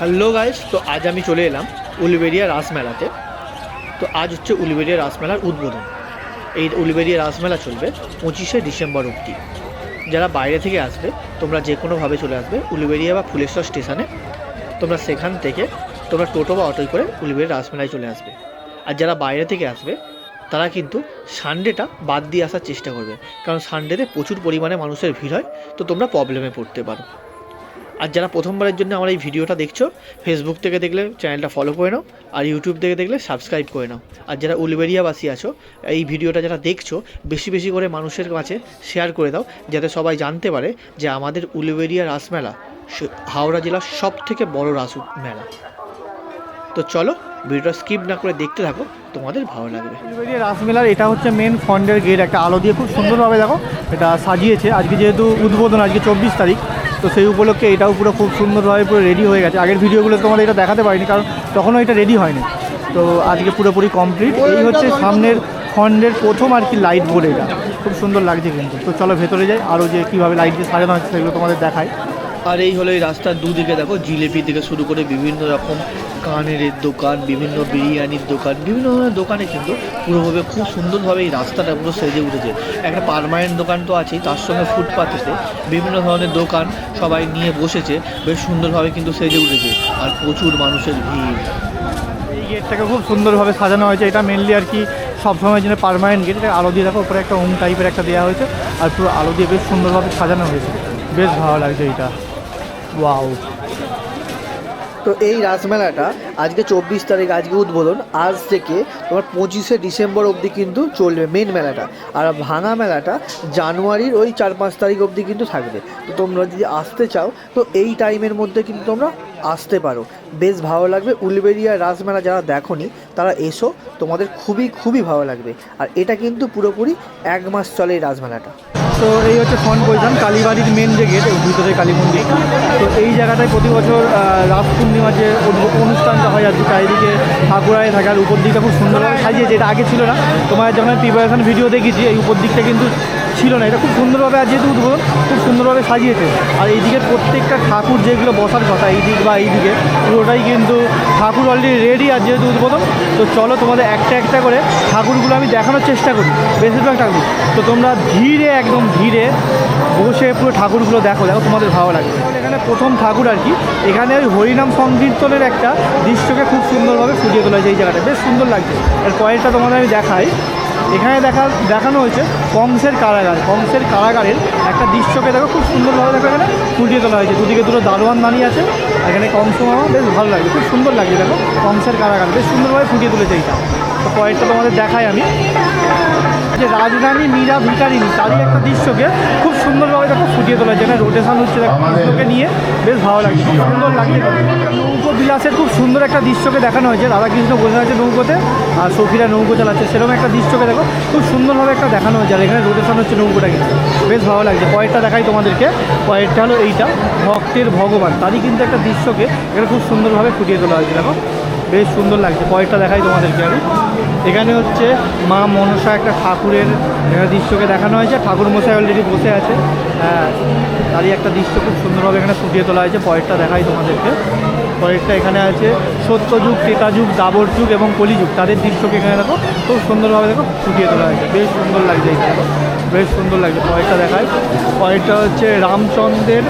Hello guys তো আজ আমি চলে এলাম উলবেরিয়া রাসমেলাতে তো আজ হচ্ছে উলবেরিয়া রাসমেলার উদ্বোধন। এই উলবেরিয়া রাসমেলা চলবে পঁচিশে ডিসেম্বর অবধি। যারা বাইরে থেকে আসবে, তোমরা যে কোনোভাবে চলে আসবে উলবেরিয়া বা ফুলেশ্বর স্টেশনে, তোমরা সেখান থেকে তোমরা টোটো বা অটোয় করে উলবেরিয়া রাসমেলায় চলে আসবে। আর যারা বাইরে থেকে আসবে, তারা কিন্তু সানডেটা বাদ দিয়ে আসার চেষ্টা করবে। কারণ সানডেতে প্রচুর পরিমাণে মানুষের ভিড় হয়, তো তোমরা প্রবলেমে পড়তে পারো। আর যারা প্রথমবারের জন্য আমার এই ভিডিওটা দেখছ ফেসবুক থেকে দেখলে চ্যানেলটা ফলো করে নাও, আর ইউটিউব থেকে দেখলে সাবস্ক্রাইব করে নাও। আর যারা উলবেরিয়াবাসী আছো, এই ভিডিওটা যারা দেখছ, বেশি বেশি করে মানুষের কাছে শেয়ার করে দাও, যাতে সবাই জানতে পারে যে আমাদের উলবেরিয়া রাসমেলা হাওড়া জেলার সব থেকে বড় রাস মেলা। তো চলো, ভিডিওটা স্কিপ না করে দেখতে থাকো, তোমাদের ভালো লাগবে। রাসমেলার এটা হচ্ছে মেন ফন্ডের গেট একটা আলো দিয়ে খুব সুন্দরভাবে দেখো, এটা সাজিয়েছে। আজকে যেহেতু উদ্বোধন, আজকে চব্বিশ তারিখ তো সেই উপলক্ষে এটাও পুরো খুব সুন্দরভাবে পুরো রেডি হয়ে গেছে। আগের ভিডিওগুলো তোমাদের এটা দেখাতে পারিনি, কারণ তখনও এটা রেডি হয়নি। তো আজকে পুরোপুরি কমপ্লিট এই হচ্ছে সামনের খণ্ডের প্রথম আর কি লাইট বোর্ড এটা। খুব সুন্দর লাগছে কিন্তু। তো চলো ভেতরে যাই আরও যে কীভাবে লাইট দিয়ে সাজানো হচ্ছে সেগুলো তোমাদের দেখায় আর এই হলো এই রাস্তার দুদিকে দেখো, জিলেপি থেকে শুরু করে বিভিন্ন রকম কানের দোকান, বিভিন্ন বিরিয়ানির দোকান, বিভিন্ন ধরনের দোকানে কিন্তু পুরোভাবে খুব সুন্দরভাবে এই রাস্তাটা পুরো সেজে উঠেছে। একটা পারমানেন্ট দোকান তো আছেই, তার সঙ্গে ফুটপাথেতে বিভিন্ন ধরনের দোকান সবাই নিয়ে বসেছে, বেশ সুন্দরভাবে কিন্তু সেজে উঠেছে আর প্রচুর মানুষের ভিড়। এই গেটটাকে খুব সুন্দরভাবে সাজানো হয়েছে, এটা মেনলি আর কি সবসময়ের জন্য পারমানেন্ট গেট এটা আলো দিয়ে দেখো, উপরে একটা ওম টাইপের একটা দেওয়া হয়েছে, আর পুরো আলো দিয়ে বেশ সুন্দরভাবে সাজানো হয়েছে। বেশ ভালো লাগছে এটা ওয়াও তো এই রাসমেলাটা আজকে চব্বিশ তারিখ, আজকে উদ্বোধন, আজ থেকে তোমার পঁচিশে ডিসেম্বর অবধি কিন্তু চলবে মেন মেলাটা। আর ভাঙা মেলাটা জানুয়ারির ওই চার পাঁচ তারিখ অবধি কিন্তু থাকবে। তো তোমরা যদি আসতে চাও, তো এই টাইমের মধ্যে কিন্তু তোমরা আসতে পারো। বেশ ভালো লাগবে। উলবেরিয়া রাসমেলা যারা দেখোনি, তারা এসো। তোমাদের খুবই খুবই ভালো লাগবে। আর এটা কিন্তু পুরোপুরি এক মাস চলে এই রাসমেলাটা। তো এই হচ্ছে ফন পজিশন কালীবাড়ির মেন যে গেট ভিতরে কালী মন্দির। তো এই জায়গাটায় প্রতি বছর রাস পূর্ণিমার যে অনুষ্ঠানটা হয় আর কি, চারিদিকে ঠাকুরায় থাকার, উপর দিকটা খুব সুন্দরভাবে সাজিয়েছে, এটা আগে ছিল না। তোমার যখন প্রিপারেশন ভিডিও দেখেছি, এই উপর দিকটা কিন্তু ছিল না। এটা খুব সুন্দরভাবে আর যেহেতু উদ্বোধন খুব সুন্দরভাবে সাজিয়েছে। আর এই দিকের প্রত্যেকটা ঠাকুর যেগুলো বসার কথা, এই দিক বা এই দিকে, পুরোটাই কিন্তু ঠাকুর অলরেডি রেডি আর যেহেতু উদ্বোধন, তো চলো তোমাদের একটা একটা করে ঠাকুরগুলো আমি দেখানোর চেষ্টা করি। বেশিরভাগ ঠাকুর। তো তোমরা ধীরে, একদম ধীরে বসে পুরো ঠাকুরগুলো দেখো দেখো তোমাদের ভালো লাগবে। এখানে প্রথম ঠাকুর আর কি, এখানে ওই হরিনাম সংকীর্তনের একটা দৃশ্যকে খুব সুন্দরভাবে ফুটিয়ে তোলা হয়েছে এই জায়গাটা। বেশ সুন্দর লাগছে। এর কয়েকটা তোমাদের আমি দেখাই। এখানে দেখা দেখানো হয়েছে কংসের কারাগার। কংসের কারাগারের একটা দৃশ্যকে দেখো, খুব সুন্দরভাবে দেখো এখানে ফুটিয়ে তোলা হয়েছে। দুদিকে দুটো দারোয়ান দাঁড়িয়ে আছে এখানে কংস বেশ ভালো লাগছে, খুব সুন্দর লাগছে দেখো, কংসের কারাগার, বেশ সুন্দরভাবে ফুটিয়ে তুলেছে এইটা। তো কয়েকটা তোমাদের দেখাই আমি। যে রাজধানী মীরা ভিকারিনী তারই একটা দৃশ্যকে খুব সুন্দরভাবে দেখো ফুটিয়ে তোলা যেখানে রোটেশন হচ্ছে দেখো নিয়ে। বেশ ভালো লাগছে খুব সুন্দর লাগছে। নৌকো বিলাসের খুব সুন্দর একটা দৃশ্যকে দেখানো হয়েছে। রাধাকৃষ্ণ বসে আছে নৌকোতে আর সখীরা নৌকো চালাচ্ছে সেরকম একটা দৃশ্যকে দেখো খুব সুন্দরভাবে একটা দেখানো হয়েছে। আর এখানে রোটেশন হচ্ছে নৌকোটা কিন্তু। বেশ ভালো লাগছে। কয়েকটা দেখাই তোমাদেরকে। কয়েকটা হলো এইটা ভক্তের ভগবান। তারই কিন্তু একটা দৃশ্যকে এটা খুব সুন্দরভাবে ফুটিয়ে তোলা হয়েছে দেখো। বেশ সুন্দর লাগছে। কয়েকটা দেখাই তোমাদেরকে আমি। এখানে হচ্ছে মা মনসা একটা ঠাকুরের দৃশ্যকে দেখানো হয়েছে। ঠাকুর মশাই অলরেডি বসে আছে। হ্যাঁ তারই একটা দৃশ্য খুব সুন্দরভাবে এখানে ফুটিয়ে তোলা হয়েছে। পরেরটা দেখাই তোমাদেরকে। পরেরটা এখানে আছে সত্যযুগ, ত্রেতাযুগ দাবর যুগ এবং কলিযুগ। তাদের দৃশ্যকে এখানে দেখো, খুব সুন্দরভাবে দেখো ফুটিয়ে তোলা হয়েছে। বেশ সুন্দর লাগছে এখানে। বেশ সুন্দর লাগছে। পরেরটা দেখায় পরেরটা হচ্ছে রামচন্দ্রের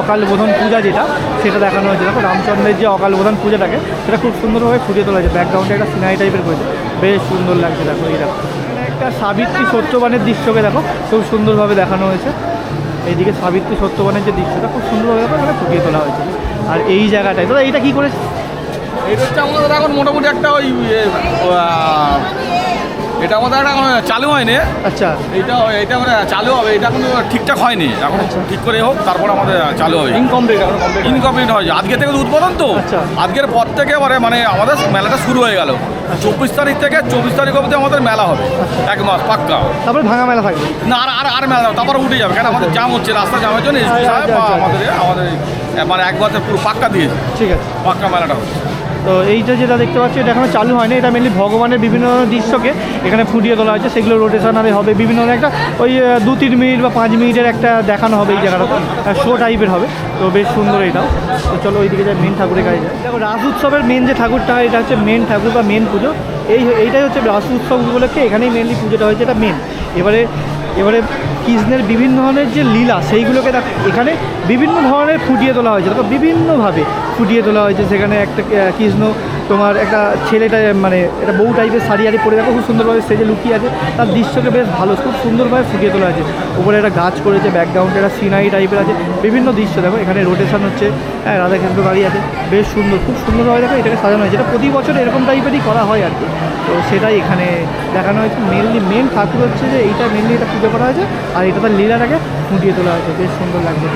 অকাল বোধন পূজা যেটা সেটা দেখানো হয়েছে। দেখো রামচন্দ্রের যে অকাল বোধন পূজাটাকে সেটা খুব সুন্দরভাবে ফুটিয়ে তোলা হয়েছে। ব্যাকগ্রাউন্ডে একটা সিনারি টাইপের করেছে বেশ সুন্দর লাগছে দেখো এই দেখো। একটা সাবিত্রী সত্যবানের দৃশ্যকে দেখো খুব সুন্দরভাবে দেখানো হয়েছে। এইদিকে সাবিত্রী সত্যবানের যে দৃশ্যটা খুব সুন্দরভাবে দেখো এখানে ফুটিয়ে তোলা হয়েছে। আর এই জায়গাটায় দাদা এইটা কী করেছে? এটা হচ্ছে আমাদের এখন মোটামুটি একটা ওই আহ, এটা আমাদের একটা চালু হয়নি। আচ্ছা। এইটা এটা মানে চালু হবে এটা কিন্তু ঠিকঠাক হয়নি। এখন আচ্ছা। ঠিক করে হোক তারপর আমাদের চালু হবে। ইনকমপ্লিট ইনকমপ্লিট হয়েছে আজকে থেকে উদ্বোধন তো। আচ্ছা। আজকের পর থেকে মানে মানে আমাদের মেলাটা শুরু হয়ে গেল। চব্বিশ তারিখ থেকে চব্বিশ তারিখ অবধি আমাদের মেলা হবে। এক মাস পাক্কা। তারপরে ভাঙা মেলা থাকবে? না আর আর আর মেলা তারপর উঠে যাবে। কেন? আমাদের জাম হচ্ছে রাস্তা জামের জন্য আচ্ছা, আচ্ছা, আচ্ছা। আমাদের আমাদের মানে এক মাসে পুরো পাক্কা দিয়েছে। ঠিক আছে। পাক্কা মেলাটা হচ্ছে। তো এইটা যেটা দেখতে পাচ্ছি, এটা এখনও চালু হয়নি। এটা মেনলি ভগবানের বিভিন্ন দৃশ্যকে এখানে ফুটিয়ে তোলা হয়েছে। সেগুলো রোটেশনালে হবে বিভিন্ন একটা ওই দু তিন মিনিট বা পাঁচ মিনিটের একটা দেখানো হবে এই জায়গাটা শো টাইপের হবে। তো বেশ সুন্দর এটাও তো চলো ওইদিকে যাই মেন ঠাকুরের কাছে যাই। দেখো, রাস উৎসবের মেন যে ঠাকুরটা, এটা হচ্ছে মেন ঠাকুর বা মেন পুজো। এই, এইটাই হচ্ছে রাস উৎসব উপলক্ষে এখানেই মেনলি পুজোটা হয়েছে, এটা মেন এবারে এবারে কৃষ্ণের বিভিন্ন ধরনের যে লীলা, সেইগুলোকে দেখ, এখানে বিভিন্ন ধরনের ফুটিয়ে তোলা হয়েছে। দেখো, বিভিন্নভাবে ফুটিয়ে তোলা হয়েছে। সেখানে একটা কৃষ্ণ তোমার একটা ছেলেটা মানে একটা বউ টাইপের শাড়ি আড়ি পরে দেখো, খুব সুন্দরভাবে সেজে লুকিয়ে আছে। তার দৃশ্যকে বেশ ভালো, খুব সুন্দরভাবে ফুটিয়ে তোলা আছে উপরে একটা গাছ করেছে ব্যাকগ্রাউন্ডে একটা সিনারি টাইপের আছে। বিভিন্ন দৃশ্য, দেখো, এখানে রোটেশন হচ্ছে। হ্যাঁ রাধাকৃষ্ণ গাড়ি আছে, বেশ সুন্দর, খুব সুন্দরভাবে দেখো এটাকে সাজানো হয়েছে। এটা প্রতি বছর এরকম টাইপেরই করা হয় আর কি। তো সেটাই এখানে দেখানো হয়েছে। মেনলি মেন ঠাকুর হচ্ছে যে, এইটা মেনলি এটা পুজো করা হয়েছে, আর এটা তার লীলাটাকে ফুটিয়ে তোলা হয়েছে। বেশ সুন্দর লাগছে।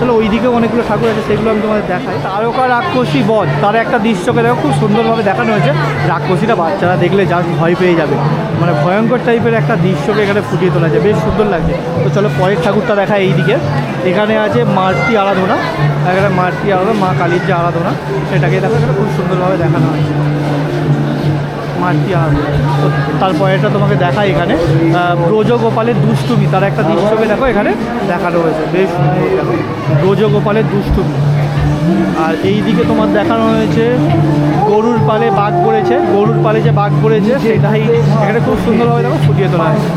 চলো ওইদিকেও অনেকগুলো ঠাকুর আছে, সেগুলো আমি তোমাদের দেখাই। তারকা রাক্ষসী বধ, তার একটা দৃশ্যকে দেখো, খুব সুন্দরভাবে দেখানো হয়েছে। রাক্ষসীটা বাচ্চারা দেখলে যা ভয় পেয়ে যাবে। মানে ভয়ঙ্কর টাইপের একটা দৃশ্যকে এখানে ফুটিয়ে তোলা যায়, বেশ সুন্দর লাগছে। তো চলো পরের ঠাকুরটা দেখা এইদিকে। এখানে আছে মাতৃ আরাধনা। এখানে মাতৃ আরাধনা, মা কালীর যে আরাধনা, সেটাকে দেখো এখানে খুব সুন্দরভাবে দেখানো হয়েছে। আরাধনা তো তারপরে এটা তোমাকে দেখাই এখানে। ব্রজগোপালের দুষ্টুমি, তার একটা দৃশ্যকে দেখো, এখানে দেখানো হয়েছে। বেশ ব্রজগোপালের দুষ্টুমি। আর এই দিকে তোমার দেখানো হয়েছে, গরুর পালে বাঘ পড়েছে। গরুর পালে যে বাঘ পড়েছে, সেটাই এখানে খুব সুন্দরভাবে দেখো ফুটিয়ে তোলা হয়েছে।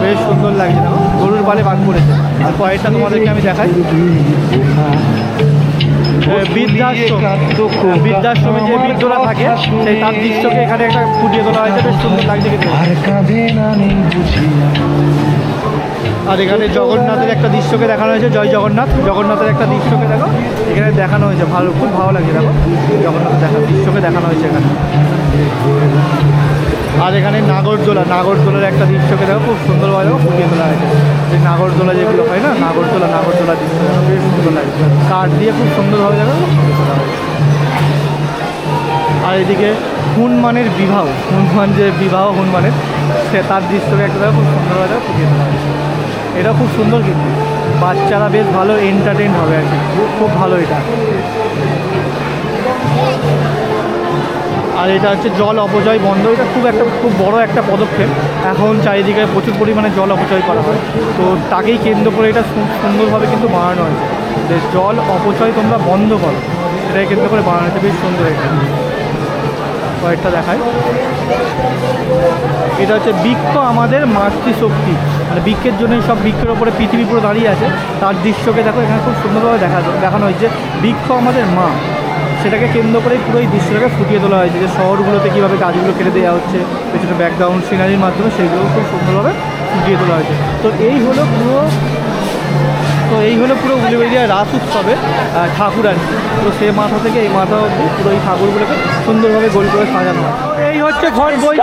বেশ সুন্দর লাগছে দেখো। গরুর পালে বাঘ পড়েছে। আর পরেরটা তোমাদেরকে আমি দেখাই। বৃদ্ধাশ্রম বৃদ্ধাশ্রমে যে বৃদ্ধরা থাকে সেই তার দৃশ্যকে এখানে একটা ফুটিয়ে তোলা হয়েছে বেশ সুন্দর লাগছে আর এখানে জগন্নাথের একটা দৃশ্যকে দেখানো হয়েছে জয় জগন্নাথ। জগন্নাথের একটা দৃশ্যকে দেখো এখানে দেখানো হয়েছে ভালো খুব ভালো লাগছে দেখো। জগন্নাথের দেখা দৃশ্যকে দেখানো হয়েছে এখানে। আর এখানে নাগরদোলা, নাগরদোলার একটা দৃশ্যকে দেখো, খুব সুন্দরভাবে ফুটিয়ে তোলা হয়েছে। এই নাগরদোলা যেগুলো হয় না, নাগরদোলা নাগরদোলা দৃশ্য বেশ সুন্দর লাগে কাঠ দিয়ে খুব সুন্দরভাবে দেখো আর এদিকে হনুমানের বিবাহ, হনুমান যে বিবাহ হনুমানের, সে তার দৃশ্যকে একটা দেখো, খুব সুন্দরভাবে ফুটিয়ে তোলা হয়েছে। এটা খুব সুন্দর কিন্তু। বাচ্চারা বেশ ভালো এন্টারটেন হবে আর কি। খুব ভালো এটা। আর এটা হচ্ছে জল অপচয় বন্ধ। এটা খুব একটা, খুব বড় একটা পদক্ষেপ। এখন চারিদিকে প্রচুর পরিমাণে জল অপচয় করা হয়। তো তাকেই কেন্দ্র করে এটা সুন্দরভাবে কিন্তু বানানো হয়েছে। যে জল অপচয় তোমরা বন্ধ করো। এটাই কেন্দ্র করে বানানো হয়েছে। বেশ সুন্দর এটা কয়েকটা দেখায়। এটা হচ্ছে বৃক্ষ আমাদের মাতৃশক্তি। মানে বৃক্ষের জন্যই সব বৃক্ষের ওপরে পৃথিবী পুরো দাঁড়িয়ে আছে। তার দৃশ্যকে দেখো, এখানে খুব সুন্দরভাবে দেখা দেখানো হয়েছে। বৃক্ষ আমাদের মা। সেটাকে কেন্দ্র করেই পুরো এই দৃশ্যটাকে ফুটিয়ে তোলা হয়েছে যে শহরগুলোতে কীভাবে গাছগুলো কেটে দেওয়া হচ্ছে পেছনে ব্যাকগ্রাউন্ড সিনারির মাধ্যমে সেগুলো খুব সুন্দরভাবে ফুটিয়ে তোলা হয়েছে। তো এই হলো পুরো তো এই হলো পুরো উলিবেরিয়া রাস উৎসবে আহ, ঠাকুর আর কি। তো সে মাথা থেকে এই মাথা পুরো এই ঠাকুরগুলোকে সুন্দরভাবে গোল করে সাজানো হয়। এই হচ্ছে ঘর বই।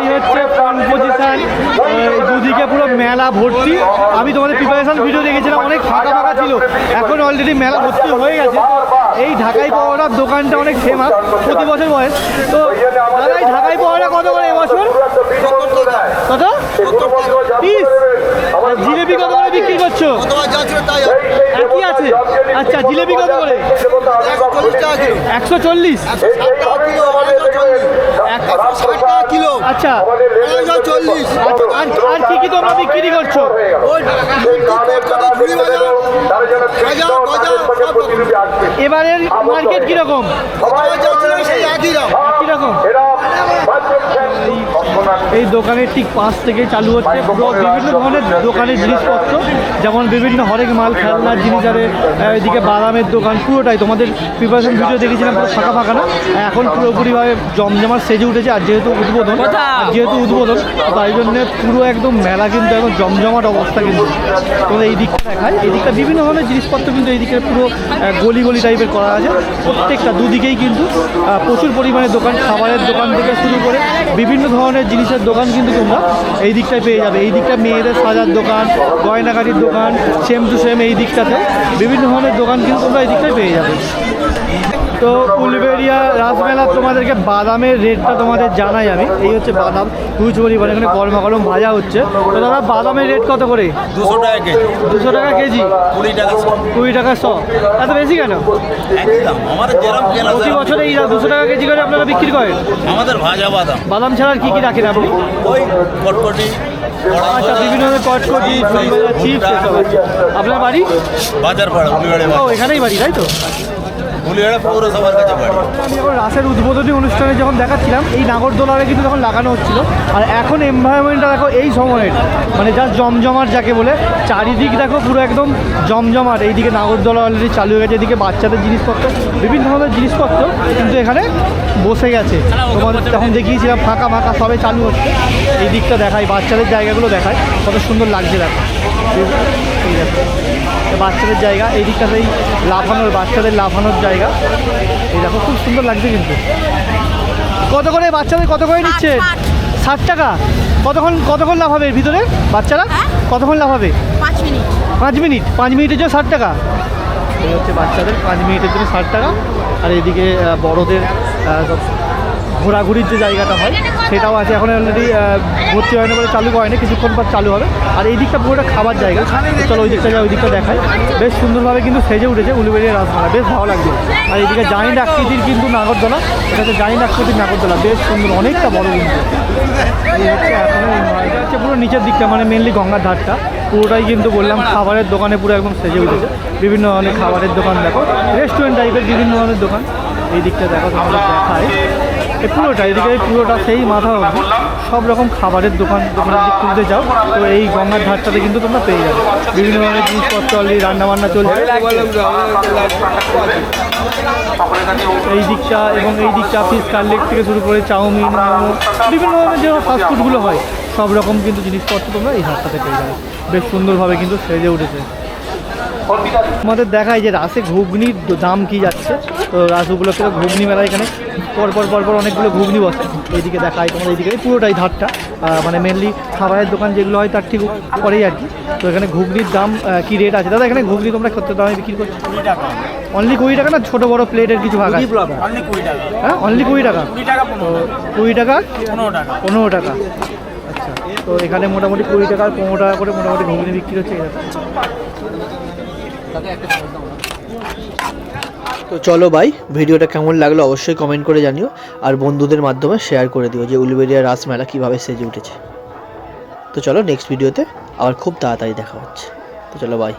এই হচ্ছে ফ্রন্ট পজিশন দুদিকে পুরো মেলা ভর্তি। আমি তোমাদের প্রিপারেশন ভিডিও দেখেছিলাম অনেক ফাঁকা ফাঁকা ছিল। এখন অলরেডি মেলা ভর্তি হয়ে গেছে। এই ঢাকাই পাওয়ার দোকানটা অনেক ফেমাস প্রতি বছর বয়স তো দাদা এই ঢাকাই পাওয়াটা কত করে এবছর? কত পিস জিলেপি কত করে বিক্রি করছ? একই আছে। আচ্ছা জিলেপি কত করে? একশো চল্লিশ আচ্ছা। চল্লিশ। আচ্ছা, আর আর কি কি তোমরা বিক্রি করছ এবারের মার্কেট কীরকম? একই দাম। কীরকম? এই দোকানের ঠিক পাশ থেকে চালু হচ্ছে। পুরো বিভিন্ন ধরনের দোকানের জিনিসপত্র যেমন বিভিন্ন হরেক মাল খেলনার জিনিস আহ, এদিকে বাদামের দোকান পুরোটাই। তোমাদের প্রিপারেশন ভিডিও দেখেছিলাম পুরো ফাঁকা ফাঁকা না? এখন পুরোপুরিভাবে জমজমাট সেজে উঠেছে আর যেহেতু উদ্বোধন যেহেতু উদ্বোধন তাই জন্য পুরো একদম মেলা কিন্তু একদম জমজমাট অবস্থা কিন্তু। তোমাদের এই দিকটা দেখায়। এই দিকটা বিভিন্ন ধরনের জিনিসপত্র কিন্তু এই দিকে পুরো গলি গলি টাইপের করা আছে। প্রত্যেকটা দুদিকেই কিন্তু প্রচুর পরিমাণে দোকান খাবারের দোকান থেকে শুরু করে বিভিন্ন ধরনের জিনিসের দোকান কিন্তু তোমরা এই দিকটায় পেয়ে যাবে। এই দিকটা মেয়েদের সাজার দোকান, গয়নাগাড়ির দোকান, সেম টু সেম এই দিকটাতে বিভিন্ন ধরনের দোকান কিন্তু তোমরা এই দিকটায় পেয়ে যাবে। তো উলবেরিয়া রাসমেলা তোমাদেরকে বাদামের রেটটা তোমাদের জানাই আমি। এই হচ্ছে বাদাম হুইচ পরিমাণ এখানে গরমা গরম ভাজা হচ্ছে। তো দাদা বাদামের রেট কত করে? দুশো টাকা কেজি। দুশো টাকা কেজি? কুড়ি টাকা কুড়ি টাকা শ। এত বেশি কেন? প্রতি। বছর এই দুশো টাকা কেজি করে আপনারা বিক্রি করেন? আমাদের ভাজা বাদাম। বাদাম ছাড়া আর কি কি রাখেন আপনি? ওই কটকটি আচ্ছা বিভিন্ন ধরনের কটকটি চিপস এসব আপনার বাড়ি? বাজার পাড়া ও এখানেই বাড়ি তাই তো? আমি যখন রাসের উদ্বোধনী অনুষ্ঠানে যখন দেখাচ্ছিলাম, এই নাগরদোলারে কিন্তু তখন লাগানো হচ্ছিল। আর এখন এনভায়রনমেন্টটা দেখো এই সময়ের মানে যা জমজমাট যাকে বলে, চারিদিক দেখো পুরো একদম জমজমাট। এইদিকে নাগরদোলা অলরেডি চালু হয়ে গেছে, এদিকে বাচ্চাদের জিনিসপত্র, বিভিন্ন ধরনের জিনিসপত্র কিন্তু এখানে বসে গেছে। তোমাদের যখন দেখিয়েছিলাম, ফাঁকা ফাঁকা সবে চালু হচ্ছে, এই দিকটা দেখাই বাচ্চাদের জায়গাগুলো দেখায়, কত সুন্দর লাগছে দেখো। দেখো। এটা বাচ্চাদের জায়গা এই দিকটাতেই লাফানোর বাচ্চাদের লাফানোর জায়গা। এই দেখো খুব সুন্দর লাগছে কিন্তু। কত করে বাচ্চাদের কত করে নিচ্ছে? ষাট টাকা। কতক্ষণ কতক্ষণ লাভ হবে ভিতরে বাচ্চারা? কতক্ষণ লাভ হবে পাঁচ মিনিট। পাঁচ মিনিট। পাঁচ মিনিটের জন্য ষাট টাকা। এই হচ্ছে বাচ্চাদের পাঁচ মিনিটের জন্য ষাট টাকা। আর এদিকে বড়দের ঘোরাঘুরির যে জায়গাটা হয়, সেটাও আছে। এখন অলরেডি ভর্তি হয়নি বলে চালু হয়নি, কিছুক্ষণ পর চালু হবে। আর এই দিকটা পুরোটা খাবার জায়গা। চলো, ওই দিকটা যাই, ওই দিকটা দেখায় বেশ সুন্দরভাবে কিন্তু সেজে উঠেছে উলুবেরিয়া রাসমেলা বেশ ভালো লাগছে আর এইদিকে জাইন্ট আকৃতির কিন্তু নাগরদোলা। এটা হচ্ছে জাইন্ট আকৃতির নাগরদোলা। বেশ সুন্দর, অনেকটা বড় কিন্তু। এই হচ্ছে হচ্ছে পুরো নিচের দিকটা মানে মেনলি গঙ্গার ধারটা। পুরোটাই কিন্তু বললাম, খাবারের দোকানে পুরো একদম সেজে উঠেছে। বিভিন্ন ধরনের খাবারের দোকান, দেখো। রেস্টুরেন্ট টাইপের বিভিন্ন ধরনের দোকান। এই দিকটা দেখো, তোমাদের দেখায় এই পুরোটা, এদিকে পুরোটা সেই মাথা সব রকম খাবারের দোকান দোকানের দিক খুঁজতে যাও তো এই গঙ্গার ধারটাতে কিন্তু তোমরা পেয়ে যাবে। বিভিন্ন ধরনের জিনিসপত্র, অলরেডি রান্নাবান্না চলছে। এই দিকটা এবং এই দিকটা ফিস কাটলেট থেকে শুরু করে চাউমিন মোমো বিভিন্ন ধরনের যে ফাস্টফুডগুলো হয়, সব রকম কিন্তু জিনিসপত্র তোমরা এই হাটটাতে পেয়ে যাবে। বেশ সুন্দরভাবে কিন্তু সেজে উঠেছে। আমাদের দেখায় যে রাসে ঘুগনির দাম কি যাচ্ছে। তো রাস উপলক্ষে ঘুগনি মেলা এখানে পরপর পরপর অনেকগুলো ঘুগনি বসে। এইদিকে দেখায় তোমাদের এইদিকে পুরোটাই ধারটা। মানে মেনলি খাবারের দোকান যেগুলো হয় তার ঠিক পরেই আর কি। তো এখানে ঘুগনির দাম কি রেট আছে? দাদা এখানে ঘুগনি তোমরা কত দামে বিক্রি করছ? অনলি কুড়ি টাকা না ছোটো বড় প্লেটের কিছু ভাগ আছে? হ্যাঁ অনলি কুড়ি টাকা। তো কুড়ি টাকা? পনেরো টাকা। আচ্ছা তো এখানে মোটামুটি কুড়ি টাকা পনেরো টাকা করে মোটামুটি ঘুগনি বিক্রি হচ্ছে তো চলো ভাই, ভিডিওটা কেমন লাগল অবশ্যই কমেন্ট করে জানিও। আর বন্ধুদের মাধ্যমে শেয়ার করে দিও যে উলুবেরিয়া রাসমেলা কীভাবে সেজে উঠেছে। তো চলো নেক্সট ভিডিওতে আবার খুব তাড়াতাড়ি দেখা হচ্ছে। তো চলো বাই